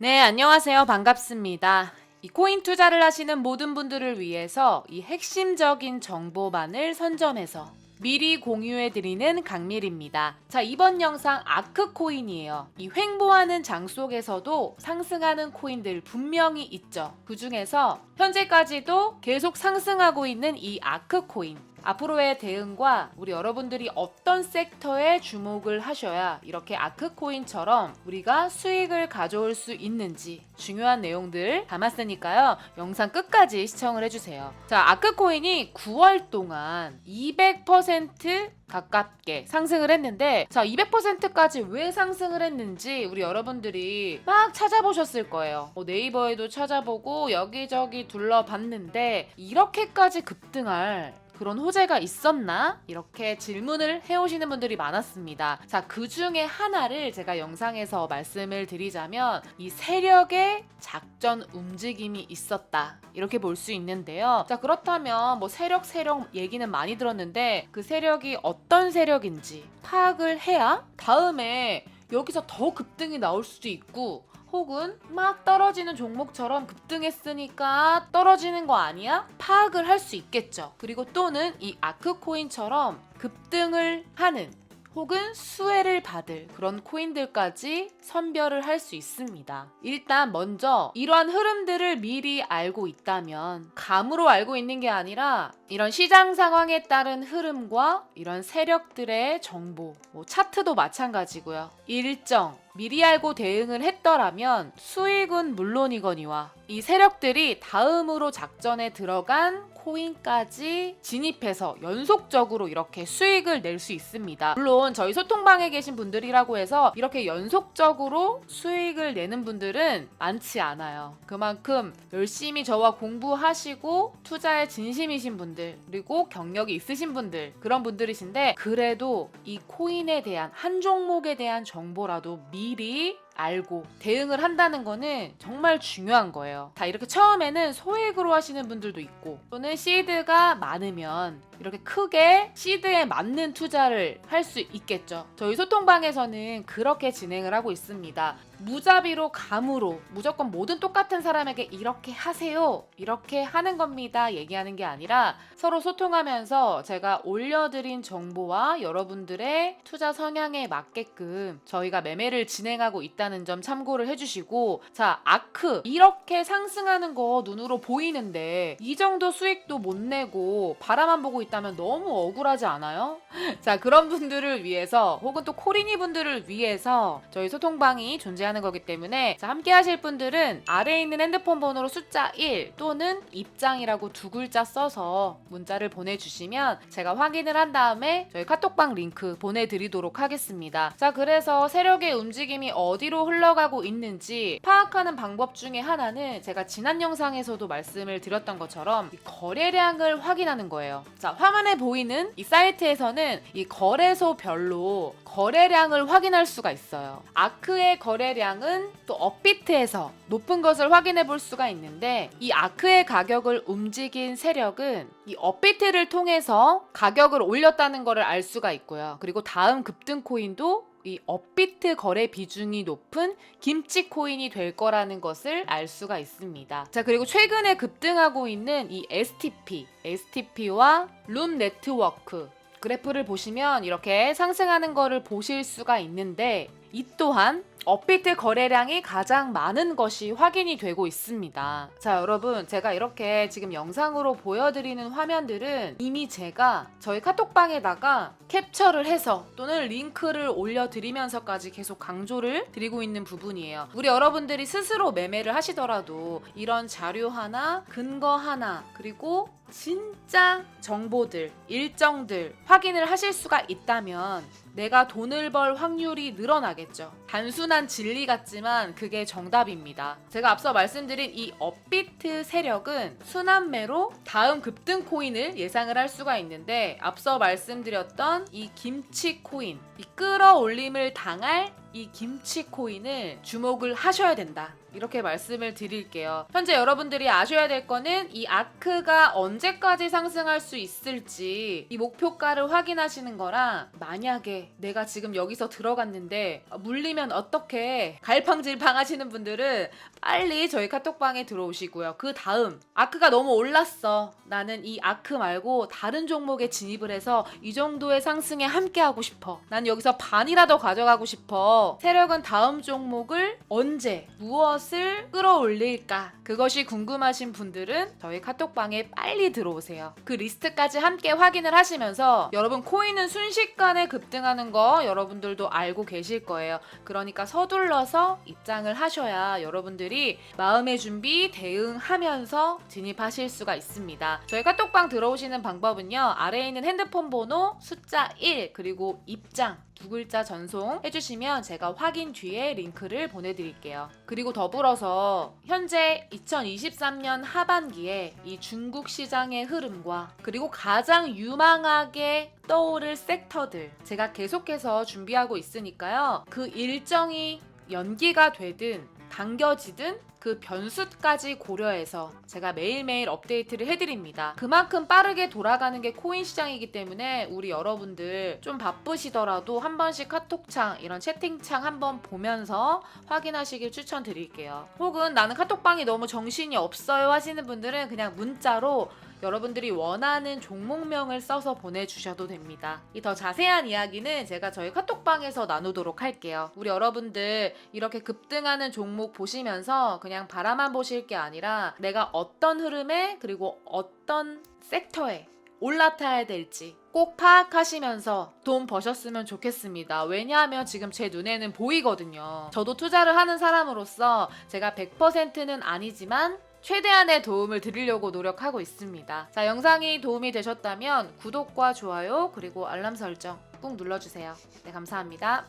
네, 안녕하세요. 반갑습니다. 이 코인 투자를 하시는 모든 분들을 위해서 이 핵심적인 정보만을 선점해서 미리 공유해 드리는 강밀입니다. 자, 이번 영상 아크 코인이에요. 이 횡보하는 장 속에서도 상승하는 코인들 분명히 있죠. 그 중에서 현재까지도 계속 상승하고 있는 이 아크 코인. 앞으로의 대응과 우리 여러분들이 어떤 섹터에 주목을 하셔야 이렇게 아크코인처럼 우리가 수익을 가져올 수 있는지 중요한 내용들 담았으니까요. 영상 끝까지 시청을 해주세요. 자, 아크코인이 9월 동안 200% 가깝게 상승을 했는데 자 200%까지 왜 상승을 했는지 우리 여러분들이 막 찾아보셨을 거예요 뭐 네이버에도 찾아보고 여기저기 둘러봤는데 이렇게까지 급등할 그런 호재가 있었나? 이렇게 질문을 해오시는 분들이 많았습니다. 자, 그 중에 하나를 제가 영상에서 말씀을 드리자면 이 세력의 작전 움직임이 있었다. 이렇게 볼 수 있는데요. 자, 그렇다면 뭐 세력, 세력 얘기는 많이 들었는데 그 세력이 어떤 세력인지 파악을 해야 다음에 여기서 더 급등이 나올 수도 있고 혹은 막 떨어지는 종목처럼 급등했으니까 떨어지는 거 아니야? 파악을 할 수 있겠죠. 그리고 또는 이 아크코인처럼 급등을 하는 혹은 수혜를 받을 그런 코인들까지 선별을 할 수 있습니다. 일단 먼저 이러한 흐름들을 미리 알고 있다면 감으로 알고 있는 게 아니라 이런 시장 상황에 따른 흐름과 이런 세력들의 정보, 뭐 차트도 마찬가지고요. 일정 미리 알고 대응을 했더라면 수익은 물론이거니와 이 세력들이 다음으로 작전에 들어간 코인까지 진입해서 연속적으로 이렇게 수익을 낼 수 있습니다. 물론 저희 소통방에 계신 분들이라고 해서 이렇게 연속적으로 수익을 내는 분들은 많지 않아요. 그만큼 열심히 저와 공부하시고 투자에 진심이신 분들 그리고 경력이 있으신 분들 그런 분들이신데 그래도 이 코인에 대한 한 종목에 대한 정보라도 미리 알고 대응을 한다는 거는 정말 중요한 거예요. 다 이렇게 처음에는 소액으로 하시는 분들도 있고 또는 시드가 많으면 이렇게 크게 시드에 맞는 투자를 할 수 있겠죠. 저희 소통방에서는 그렇게 진행을 하고 있습니다. 무자비로 감으로 무조건 모든 똑같은 사람에게 이렇게 하세요. 이렇게 하는 겁니다. 얘기하는 게 아니라 서로 소통하면서 제가 올려드린 정보와 여러분들의 투자 성향에 맞게끔 저희가 매매를 진행하고 있다 는 점 참고를 해주시고 자 아크 이렇게 상승하는 거 눈으로 보이는데 이 정도 수익도 못 내고 바라만 보고 있다면 너무 억울하지 않아요? 자 그런 분들을 위해서 혹은 또 코리니 분들을 위해서 저희 소통방이 존재하는 거기 때문에 자, 함께 하실 분들은 아래에 있는 핸드폰 번호로 숫자 1 또는 입장이라고 두 글자 써서 문자를 보내주시면 제가 확인을 한 다음에 저희 카톡방 링크 보내드리도록 하겠습니다. 자 그래서 세력의 움직임이 어디로 흘러가고 있는지 파악하는 방법 중에 하나는 제가 지난 영상에서도 말씀을 드렸던 것처럼 이 거래량을 확인하는 거예요. 자 화면에 보이는 이 사이트에서는 이 거래소별로 거래량을 확인할 수가 있어요. 아크의 거래량은 또 업비트에서 높은 것을 확인해 볼 수가 있는데 이 아크의 가격을 움직인 세력은 이 업비트를 통해서 가격을 올렸다는 것을 알 수가 있고요. 그리고 다음 급등 코인도 이 업비트 거래 비중이 높은 김치 코인이 될 거라는 것을 알 수가 있습니다. 자, 그리고 최근에 급등하고 있는 이 STP, STP와 룸 네트워크 그래프를 보시면 이렇게 상승하는 거를 보실 수가 있는데 이 또한 업비트 거래량이 가장 많은 것이 확인이 되고 있습니다. 자, 여러분, 제가 이렇게 지금 영상으로 보여드리는 화면들은 이미 제가 저희 카톡방에다가 캡처를 해서 또는 링크를 올려드리면서까지 계속 강조를 드리고 있는 부분이에요. 우리 여러분들이 스스로 매매를 하시더라도 이런 자료 하나, 근거 하나, 그리고 진짜 정보들, 일정들 확인을 하실 수가 있다면 내가 돈을 벌 확률이 늘어나겠죠. 단순한 진리 같지만 그게 정답입니다. 제가 앞서 말씀드린 이 업비트 세력은 순환매로 다음 급등 코인을 예상을 할 수가 있는데 앞서 말씀드렸던 이 김치 코인, 이 끌어올림을 당할 이 김치 코인을 주목을 하셔야 된다. 이렇게 말씀을 드릴게요. 현재 여러분들이 아셔야 될 거는 이 아크가 언제까지 상승할 수 있을지 이 목표가를 확인하시는 거랑 만약에 내가 지금 여기서 들어갔는데 물리면 어떻게 갈팡질팡 하시는 분들은 빨리 저희 카톡방에 들어오시고요. 그 다음 아크가 너무 올랐어. 나는 이 아크 말고 다른 종목에 진입을 해서 이 정도의 상승에 함께 하고 싶어. 난 여기서 반이라도 가져가고 싶어. 세력은 다음 종목을 언제 무엇 을 끌어올릴까? 그것이 궁금하신 분들은 저희 카톡방에 빨리 들어오세요. 그 리스트까지 함께 확인을 하시면서 여러분 코인은 순식간에 급등하는 거 여러분들도 알고 계실 거예요. 그러니까 서둘러서 입장을 하셔야 여러분들이 마음의 준비 대응하면서 진입하실 수가 있습니다. 저희 카톡방 들어오시는 방법은요. 아래에 있는 핸드폰 번호 숫자 1 그리고 입장 두 글자 전송 해주시면 제가 확인 뒤에 링크를 보내드릴게요. 그리고 더불어서 현재 2023년 하반기에 이 중국 시장의 흐름과 그리고 가장 유망하게 떠오를 섹터들 제가 계속해서 준비하고 있으니까요. 그 일정이 연기가 되든 당겨지든 그 변수까지 고려해서 제가 매일매일 업데이트를 해드립니다. 그만큼 빠르게 돌아가는 게 코인 시장이기 때문에 우리 여러분들 좀 바쁘시더라도 한 번씩 카톡창 이런 채팅창 한번 보면서 확인하시길 추천드릴게요. 혹은 나는 카톡방이 너무 정신이 없어요 하시는 분들은 그냥 문자로 여러분들이 원하는 종목명을 써서 보내주셔도 됩니다. 이 더 자세한 이야기는 제가 저희 카톡방에서 나누도록 할게요. 우리 여러분들 이렇게 급등하는 종목 보시면서 그냥 바라만 보실 게 아니라 내가 어떤 흐름에 그리고 어떤 섹터에 올라타야 될지 꼭 파악하시면서 돈 버셨으면 좋겠습니다. 왜냐하면 지금 제 눈에는 보이거든요. 저도 투자를 하는 사람으로서 제가 100%는 아니지만 최대한의 도움을 드리려고 노력하고 있습니다. 자, 영상이 도움이 되셨다면 구독과 좋아요 그리고 알람 설정 꾹 눌러주세요. 네, 감사합니다.